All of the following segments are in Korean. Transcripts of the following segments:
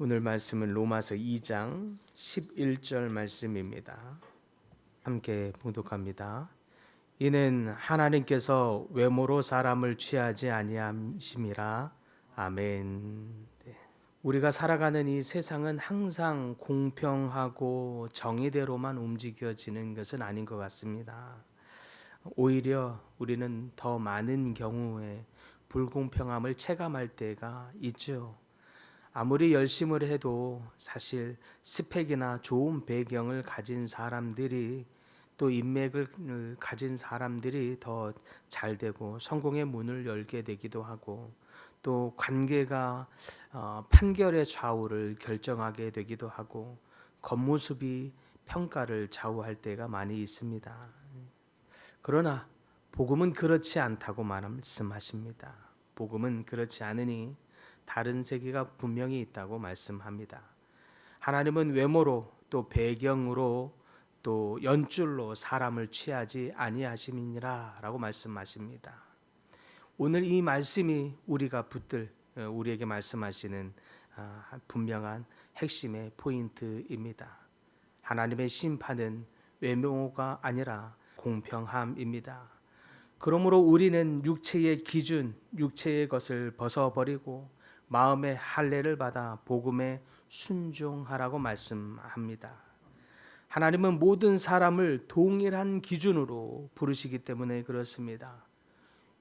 오늘 말씀은 로마서 2장 11절 말씀입니다. 함께 봉독합니다. 이는 하나님께서 외모로 사람을 취하지 아니하심이라. 아멘. 네. 우리가 살아가는 이 세상은 항상 공평하고 정의대로만 움직여지는 것은 아닌 것 같습니다. 오히려 우리는 더 많은 경우에 불공평함을 체감할 때가 있죠. 아무리 열심을 해도 사실 스펙이나 좋은 배경을 가진 사람들이 또 인맥을 가진 사람들이 더 잘 되고 성공의 문을 열게 되기도 하고 또 관계가 어, 판결의 좌우를 결정하게 되기도 하고 겉모습이 평가를 좌우할 때가 많이 있습니다. 그러나 복음은 그렇지 않다고 말씀하십니다. 복음은 그렇지 않으니 다른 세계가 분명히 있다고 말씀합니다. 하나님은 외모로 또 배경으로 또 연줄로 사람을 취하지 아니하심이니라라고 말씀하십니다. 오늘 이 말씀이 우리가 붙들 어, 우리에게 말씀하시는 아, 분명한 핵심의 포인트입니다. 하나님의 심판은 외모가 아니라 공평함입니다. 그러므로 우리는 육체의 기준, 육체의 것을 벗어버리고 마음의 할례를 받아 복음에 순종하라고 말씀합니다. 하나님은 모든 사람을 동일한 기준으로 부르시기 때문에 그렇습니다.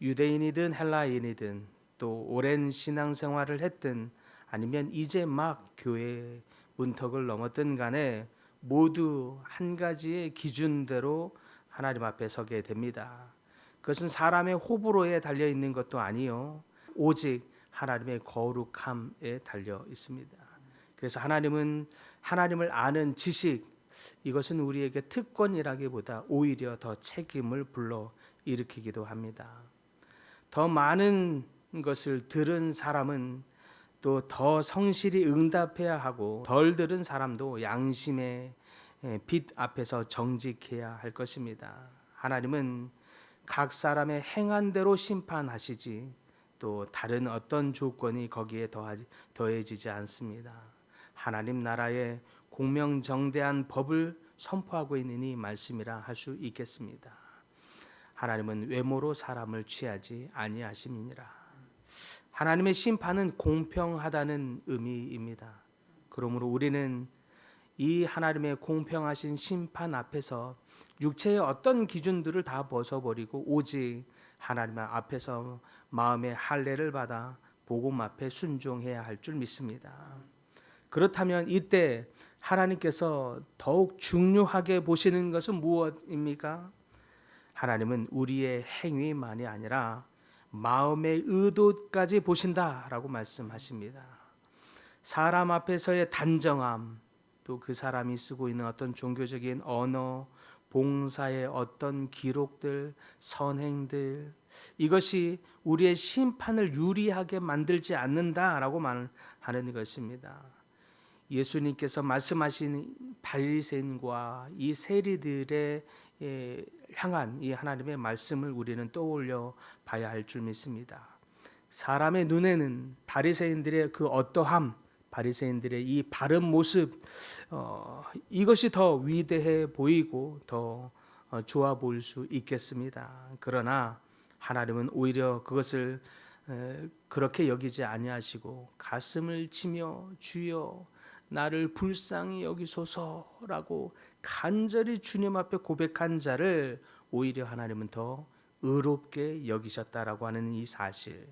유대인이든 헬라인이든 또 오랜 신앙생활을 했든 아니면 이제 막 교회 문턱을 넘었든 간에 모두 한 가지의 기준대로 하나님 앞에 서게 됩니다. 그것은 사람의 호불호에 달려 있는 것도 아니요. 오직 하나님의 거룩함에 달려 있습니다. 그래서 하나님은 하나님을 아는 지식 이것은 우리에게 특권이라기보다 오히려 더 책임을 불러 일으키기도 합니다. 더 많은 것을 들은 사람은 또 더 성실히 응답해야 하고 덜 들은 사람도 양심의 빛 앞에서 정직해야 할 것입니다. 하나님은 각 사람의 행한 대로 심판하시지 또 다른 어떤 조건이 거기에 더하지, 더해지지 않습니다. 하나님 나라의 공명정대한 법을 선포하고 있는 이 말씀이라 할 수 있겠습니다. 하나님은 외모로 사람을 취하지 아니하심이니라. 하나님의 심판은 공평하다는 의미입니다. 그러므로 우리는 이 하나님의 공평하신 심판 앞에서 육체의 어떤 기준들을 다 벗어버리고 오직 하나님 앞에서 마음의 할례를 받아 복음 앞에 순종해야 할 줄 믿습니다. 그렇다면 이때 하나님께서 더욱 중요하게 보시는 것은 무엇입니까? 하나님은 우리의 행위만이 아니라 마음의 의도까지 보신다라고 말씀하십니다. 사람 앞에서의 단정함, 또 그 사람이 쓰고 있는 어떤 종교적인 언어, 봉사의 어떤 기록들, 선행들 이것이 우리의 심판을 유리하게 만들지 않는다라고 말하는 것입니다. 예수님께서 말씀하신 바리새인과 이 세리들의 향한 이 하나님의 말씀을 우리는 떠올려 봐야 할 줄 믿습니다. 사람의 눈에는 바리새인들의 그 어떠함, 바리새인들의 이 바른 모습 어, 이것이 더 위대해 보이고 더 어, 좋아 보일 수 있겠습니다. 그러나 하나님은 오히려 그것을 에, 그렇게 여기지 아니하시고 가슴을 치며 주여 나를 불쌍히 여기소서라고 간절히 주님 앞에 고백한 자를 오히려 하나님은 더 의롭게 여기셨다라고 하는 이 사실.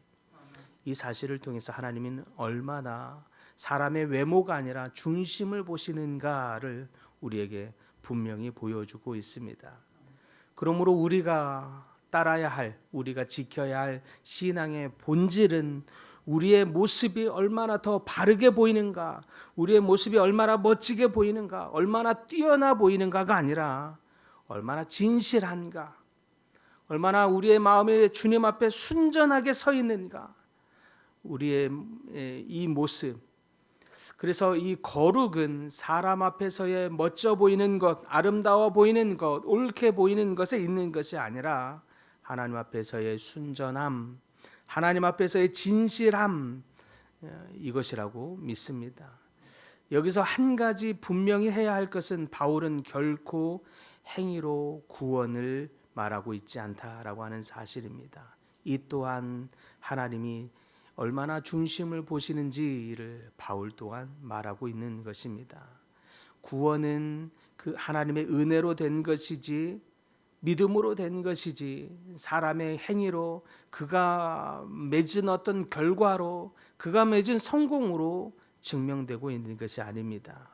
이 사실을 통해서 하나님은 얼마나 사람의 외모가 아니라 중심을 보시는가를 우리에게 분명히 보여주고 있습니다. 그러므로 우리가 따라야 할, 우리가 지켜야 할 신앙의 본질은 우리의 모습이 얼마나 더 바르게 보이는가, 우리의 모습이 얼마나 멋지게 보이는가, 얼마나 뛰어나 보이는가가 아니라 얼마나 진실한가, 얼마나 우리의 마음에 주님 앞에 순전하게 서 있는가, 우리의 이 모습, 그래서 이 거룩은 사람 앞에서의 멋져 보이는 것, 아름다워 보이는 것, 옳게 보이는 것에 있는 것이 아니라 하나님 앞에서의 순전함, 하나님 앞에서의 진실함 어, 이것이라고 믿습니다. 여기서 한 가지 분명히 해야 할 것은 바울은 결코 행위로 구원을 말하고 있지 않다라고 하는 사실입니다. 이 또한 하나님이 얼마나 중심을 보시는지를 바울 또한 말하고 있는 것입니다. 구원은 그 하나님의 은혜로 된 것이지 믿음으로 된 것이지 사람의 행위로 그가 맺은 어떤 결과로 그가 맺은 성공으로 증명되고 있는 것이 아닙니다.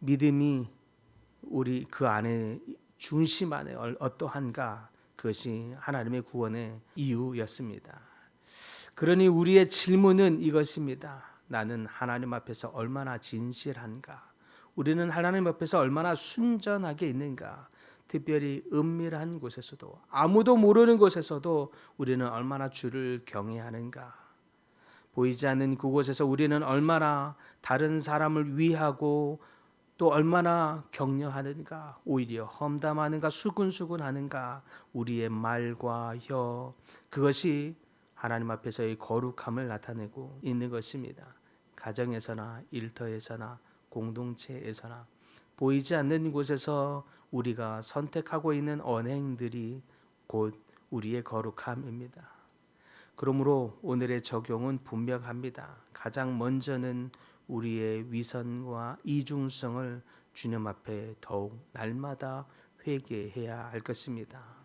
믿음이 우리 그 안에 중심 안에 어떠한가 그것이 하나님의 구원의 이유였습니다. 그러니 우리의 질문은 이것입니다. 나는 하나님 앞에서 얼마나 진실한가? 우리는 하나님 앞에서 얼마나 순전하게 있는가? 특별히 은밀한 곳에서도 아무도 모르는 곳에서도 우리는 얼마나 주를 경외하는가? 보이지 않는 그곳에서 우리는 얼마나 다른 사람을 위하고 또 얼마나 격려하는가 오히려 험담하는가 수근수근하는가 우리의 말과 혀 그것이 하나님 앞에서의 거룩함을 나타내고 있는 것입니다. 가정에서나 일터에서나 공동체에서나 보이지 않는 곳에서 우리가 선택하고 있는 언행들이 곧 우리의 거룩함입니다. 그러므로 오늘의 적용은 분명합니다. 가장 먼저는 우리의 위선과 이중성을 주님 앞에 더욱 날마다 회개해야 할 것입니다.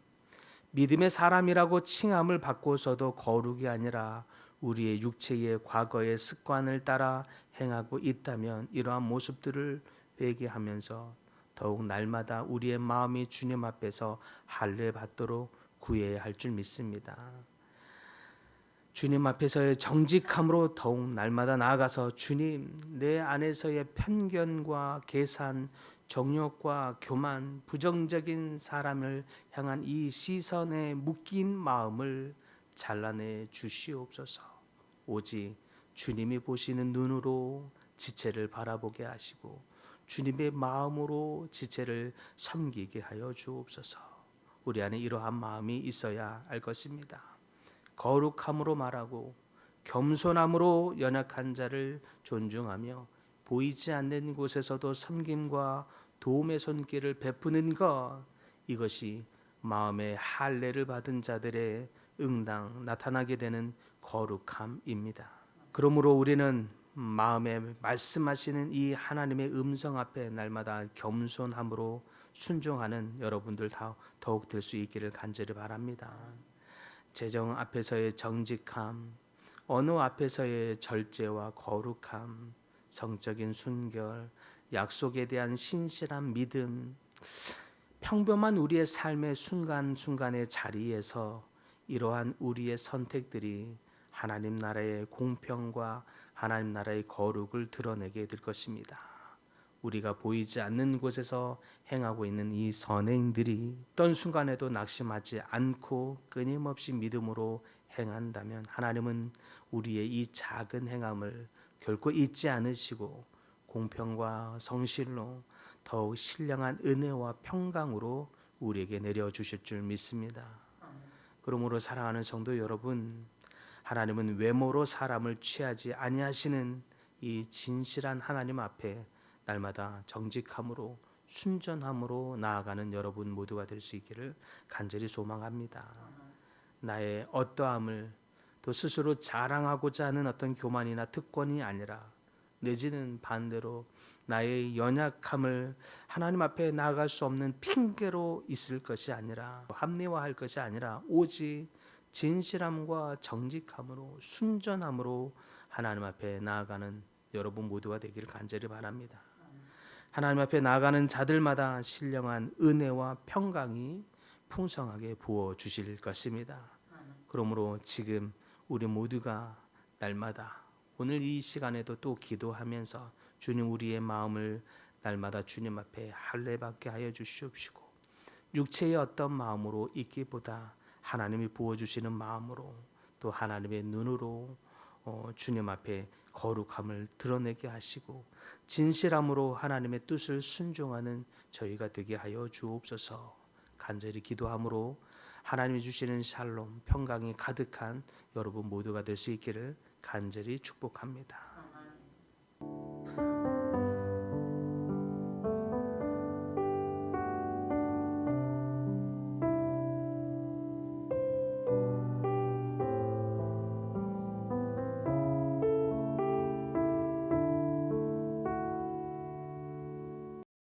믿음의 사람이라고 칭함을 받고서도 거룩이 아니라 우리의 육체의 과거의 습관을 따라 행하고 있다면 이러한 모습들을 회개하면서 더욱 날마다 우리의 마음이 주님 앞에서 할례 받도록 구해야 할 줄 믿습니다. 주님 앞에서의 정직함으로 더욱 날마다 나아가서 주님 내 안에서의 편견과 계산, 정욕과 교만, 부정적인 사람을 향한 이 시선에 묶인 마음을 잘라내 주시옵소서. 오직 주님이 보시는 눈으로 지체를 바라보게 하시고 주님의 마음으로 지체를 섬기게 하여 주옵소서. 우리 안에 이러한 마음이 있어야 할 것입니다. 거룩함으로 말하고 겸손함으로 연약한 자를 존중하며 보이지 않는 곳에서도 섬김과 도움의 손길을 베푸는 것 이것이 마음의 할례를 받은 자들의 응당 나타나게 되는 거룩함입니다. 그러므로 우리는 마음에 말씀하시는 이 하나님의 음성 앞에 날마다 겸손함으로 순종하는 여러분들 다 더욱 될 수 있기를 간절히 바랍니다. 재정 앞에서의 정직함, 언어 앞에서의 절제와 거룩함, 성적인 순결, 약속에 대한 신실한 믿음, 평범한 우리의 삶의 순간순간의 자리에서 이러한 우리의 선택들이 하나님 나라의 공평과 하나님 나라의 거룩을 드러내게 될 것입니다. 우리가 보이지 않는 곳에서 행하고 있는 이 선행들이 어떤 순간에도 낙심하지 않고 끊임없이 믿음으로 행한다면 하나님은 우리의 이 작은 행함을 결코 잊지 않으시고 공평과 성실로 더욱 신령한 은혜와 평강으로 우리에게 내려 주실 줄 믿습니다. 그러므로 사랑하는 성도 여러분, 하나님은 외모로 사람을 취하지 아니하시는 이 진실한 하나님 앞에 날마다 정직함으로 순전함으로 나아가는 여러분 모두가 될 수 있기를 간절히 소망합니다. 나의 어떠함을 또 스스로 자랑하고자 하는 어떤 교만이나 특권이 아니라 내지는 반대로 나의 연약함을 하나님 앞에 나아갈 수 없는 핑계로 있을 것이 아니라 합리화할 것이 아니라 오직 진실함과 정직함으로 순전함으로 하나님 앞에 나아가는 여러분 모두가 되기를 간절히 바랍니다. 하나님 앞에 나아가는 자들마다 신령한 은혜와 평강이 풍성하게 부어 주실 것입니다. 그러므로 지금 우리 모두가 날마다 오늘 이 시간에도 또 기도하면서 주님 우리의 마음을 날마다 주님 앞에 할례받게 하여 주시옵시고 육체의 어떤 마음으로 있기보다 하나님이 부어 주시는 마음으로 또 하나님의 눈으로 어, 주님 앞에 거룩함을 드러내게 하시고 진실함으로 하나님의 뜻을 순종하는 저희가 되게 하여 주옵소서. 간절히 기도함으로 하나님이 주시는 샬롬 평강이 가득한 여러분 모두가 될 수 있기를 간절히 축복합니다.